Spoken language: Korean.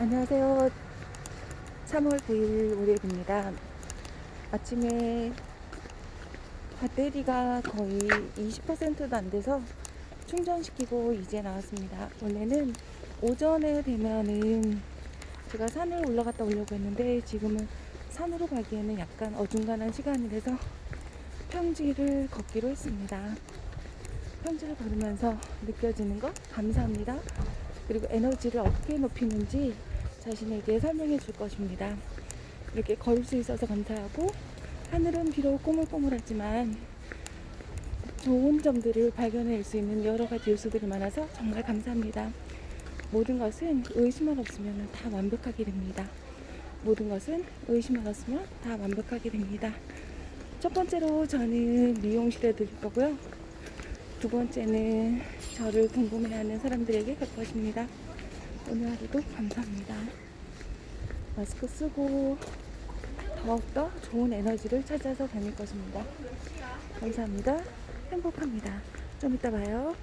안녕하세요. 3월 9일 월요일입니다. 아침에 배터리가 거의 20%도 안 돼서 충전시키고 이제 나왔습니다. 원래는 오전에 되면은 제가 산을 올라갔다 오려고 했는데 지금은 산으로 가기에는 약간 어중간한 시간이라서 평지를 걷기로 했습니다. 평지를 걸으면서 느껴지는 것 감사합니다. 그리고 에너지를 어떻게 높이는지 자신에게 설명해 줄 것입니다. 이렇게 걸을 수 있어서 감사하고 하늘은 비록 꼬물꼬물하지만 좋은 점들을 발견할 수 있는 여러 가지 요소들이 많아서 정말 감사합니다. 모든 것은 의심만 없으면 다 완벽하게 됩니다. 모든 것은 의심만 없으면 다 완벽하게 됩니다. 첫 번째로 저는 미용실에 드릴 거고요. 두 번째는 저를 궁금해하는 사람들에게 갈 것입니다. 오늘 하루도 감사합니다. 마스크 쓰고 더욱더 좋은 에너지를 찾아서 다닐 것입니다. 감사합니다. 행복합니다. 좀 이따 봐요.